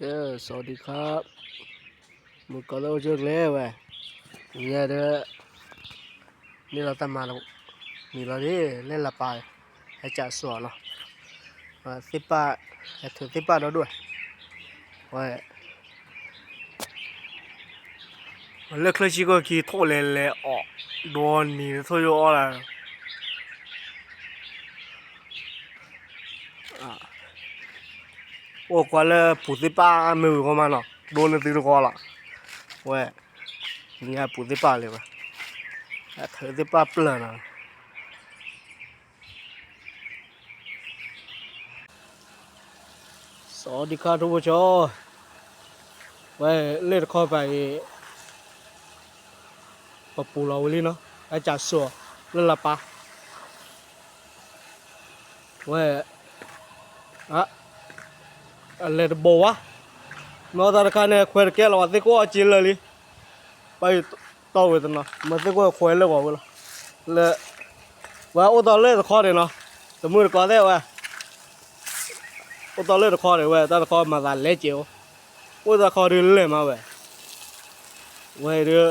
เจ้สวัสดีครับมึงก็เล่าเรื่องแล้วเว้ยเนี่ยเด้อนี่เราตั้งมาแล้วนี่เราดิเล่นละปายให้จ่าสวนเนาะมาสิบบาให้ถึงสิบบาเราด้วยเว้ยมันเลือกเครื่องชิโกคีโทษเลยเลยออกโดนนี่โทษโยอะไรอ่า 我关了补习班没有过嘛喏，多了这个高了，喂，你还补习班里吧？还头的班不了呢。สวัสดีครับทุกผู้ชมไว้เล่นเข้าไปปะปูเราวันนี้เนาะไอ้จ่าสัวเล่นละปะไว้อะ อะไรบอกว่าน้องตาคาเนี่ยคุยกันแล้วว่าที่กูอาจิลเลยไปต่อไปตัวนะมันที่กูคุยเลยว่าเวลาเลยว่าอุตส่าห์เลยตะคอเลยเนาะสมมุติก่อนได้ว่าอุตส่าห์เลยตะคอเลยว่าตะคอมาตาเละเจียวอุตส่าห์คอดีเลยมาเว้ยเว้ยเดี๋ยว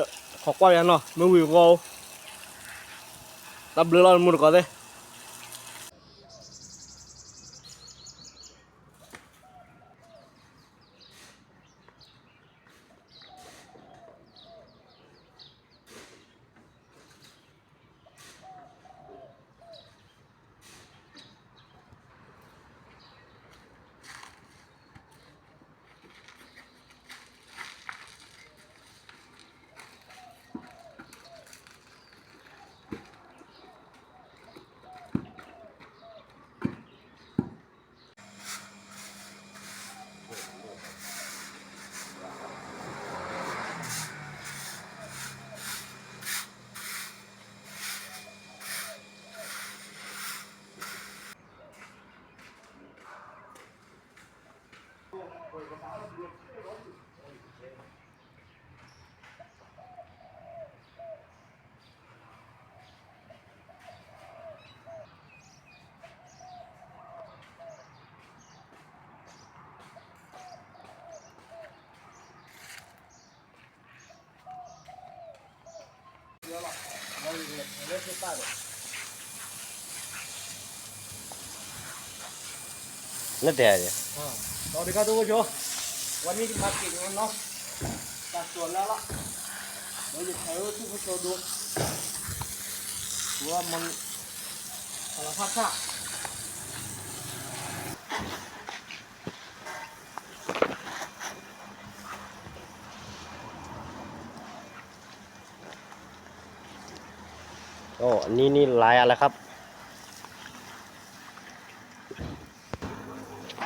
ขอกว่าอย่างเนาะไม่วิ่งกูตับเรือเราหมดก่อนได้ นั่นแต่เนี่ย สวัสดีครับทุกผู้ชมวันนี้มากินกันเนาะจัดส่วนแล้วล่ะเดี๋ยวจะถ่ายให้ทุกผู้ชมดูว่ามันอะไรภาพชาโอ้อันนี้นี่ลายอะไรครับ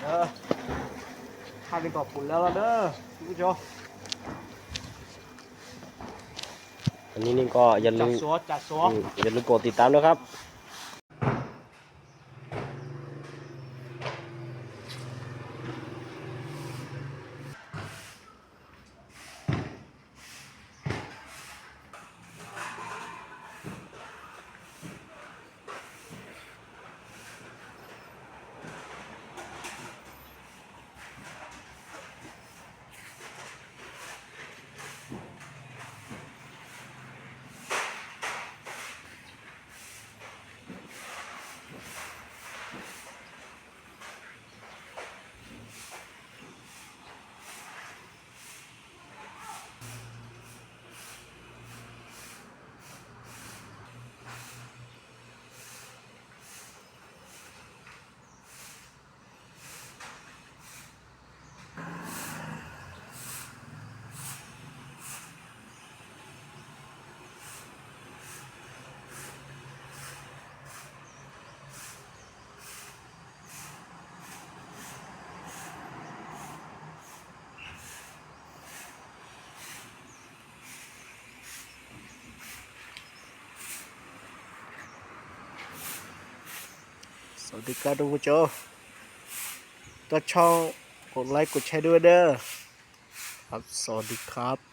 ออข้าไปขอบคุณแล้วล่ะเด้อทุกผู้ชมอันนี้นี่ก็อย่าจัลืดมสัวจัดสัวอืมอย่าลืมกดติดตามด้วยครับ สวัสดีครับทุกผู้ชมตัวช่องกดไลค์กดแชร์ด้วยเด้อครับ สวัสดีครับ